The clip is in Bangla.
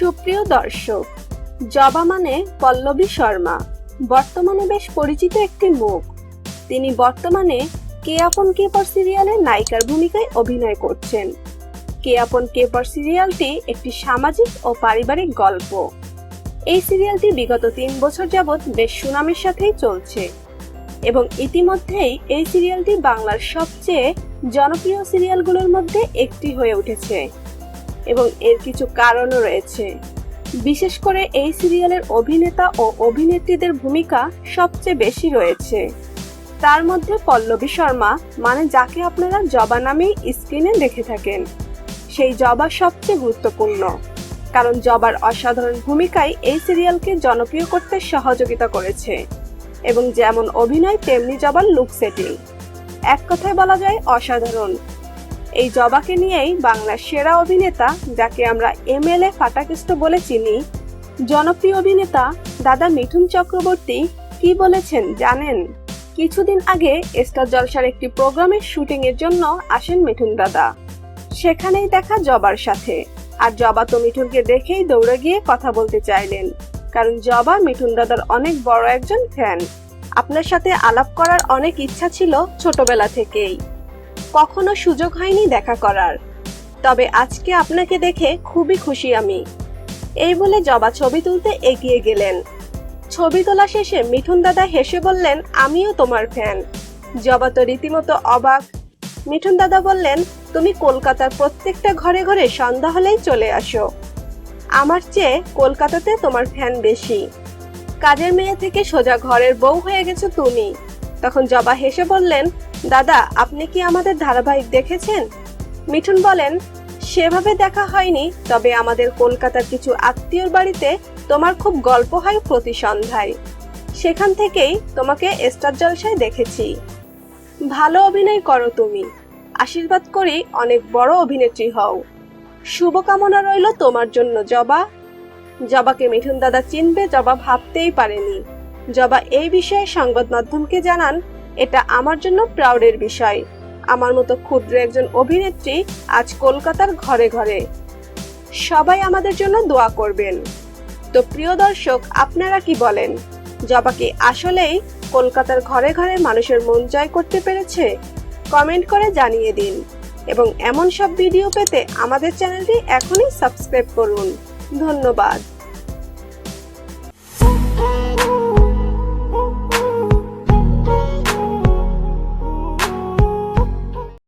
দর্শক, জবা মানে পল্লবী শর্মা। বর্তমানে বেশ পরিচিত একটি মুখ। তিনি বর্তমানে কে আপন কে পর সিরিয়ালের নায়িকার ভূমিকায় অভিনয় করছেন। কে আপন কে পর সিরিয়ালটি একটি সামাজিক ও পারিবারিক গল্প। এই সিরিয়ালটি বিগত তিন বছর যাবৎ বেশ সুনামের সাথেই চলছে এবং ইতিমধ্যেই এই সিরিয়ালটি বাংলার সবচেয়ে জনপ্রিয় সিরিয়ালগুলোর মধ্যে একটি হয়ে উঠেছে। এবং এর কিছু কারণও রয়েছে। বিশেষ করে এই সিরিয়ালের অভিনেতা ও অভিনেত্রীদের ভূমিকা সবচেয়ে বেশি রয়েছে। তার মধ্যে পল্লবী শর্মা মানে যাকে আপনারা জবা নামেই স্ক্রিনে দেখে থাকেন, সেই জবা সবচেয়ে গুরুত্বপূর্ণ। কারণ জবার অসাধারণ ভূমিকায় এই সিরিয়ালকে জনপ্রিয় করতে সহযোগিতা করেছে। এবং যেমন অভিনয়, তেমনি জবার লুক সেটিং। এক কথায় বলা যায়, অসাধারণ। এই জবাকে নিয়েই বাংলার সেরা অভিনেতা, যাকে আমরা এম এল এ ফাটাকেষ্ট বলে চিনি, জনপ্রিয় অভিনেতা দাদা মিঠুন চক্রবর্তী কি বলেছেন জানেন? কিছুদিন আগে স্টার জলসার একটি প্রোগ্রামের শুটিং এর জন্য আসেন মিঠুন দাদা। সেখানেই দেখা জবার সাথে। আর জবা তো মিঠুনকে দেখেই দৌড়ে গিয়ে কথা বলতে চাইলেন। কারণ জবা মিঠুন দাদার অনেক বড় একজন ফ্যান আপনার সাথে আলাপ করার অনেক ইচ্ছা ছিল ছোটবেলা থেকেই। কখনো সুযোগ হয়নি দেখা করার। তবে আজকে আপনাকে দেখে খুবই খুশি আমি। এই বলে জবা ছবি তুলতে এগিয়ে গেলেন। ছবি তোলা শেষে মিঠুন দাদা হেসে বললেন, আমিও তোমার ফ্যান। জবা তো রীতিমতো অবাক। মিঠুন দাদা বললেন, তুমি কলকাতার প্রত্যেকটা ঘরে ঘরে সন্ধ্যা হলেই চলে আসো। আমার চেয়ে কলকাতাতে তোমার ফ্যান বেশি। কাজের মেয়ে থেকে সোজা ঘরের বউ হয়ে গেছো তুমি। তখন জবা হেসে বললেন, দাদা, আপনি কি আমাদের ধারাবাহিক দেখেছেন? মিঠুন বলেন, সেভাবে দেখা হয়নি, তবে আমাদের কলকাতার কিছু আত্মীয়র বাড়িতে তোমার খুব গল্প হয় প্রতি সন্ধ্যায় সেখান থেকেই তোমাকে স্টার জলসায় দেখেছি। ভালো অভিনয় করো তুমি। আশীর্বাদ করি অনেক বড় অভিনেত্রী হও। শুভকামনা রইল তোমার জন্য, জবা। জবাকে মিঠুন দাদা চিনবে, জবা ভাবতেই পারেনি। জবা এই বিষয়ে সংবাদ মাধ্যমকে জানান, এটা আমার জন্য প্রাউডের বিষয়। আমার মতো ক্ষুদ্র একজন অভিনেত্রী আজ কলকাতার ঘরে ঘরে। সবাই আমাদের জন্য দোয়া করবেন। তো প্রিয় দর্শক, আপনারা কি বলেন? জবা কি আসলেই কলকাতার ঘরে ঘরে মানুষের মন জয় করতে পেরেছে? কমেন্ট করে জানিয়ে দিন। এবং এমন সব ভিডিও পেতে আমাদের চ্যানেলটি এখনই সাবস্ক্রাইব করুন। ধন্যবাদ।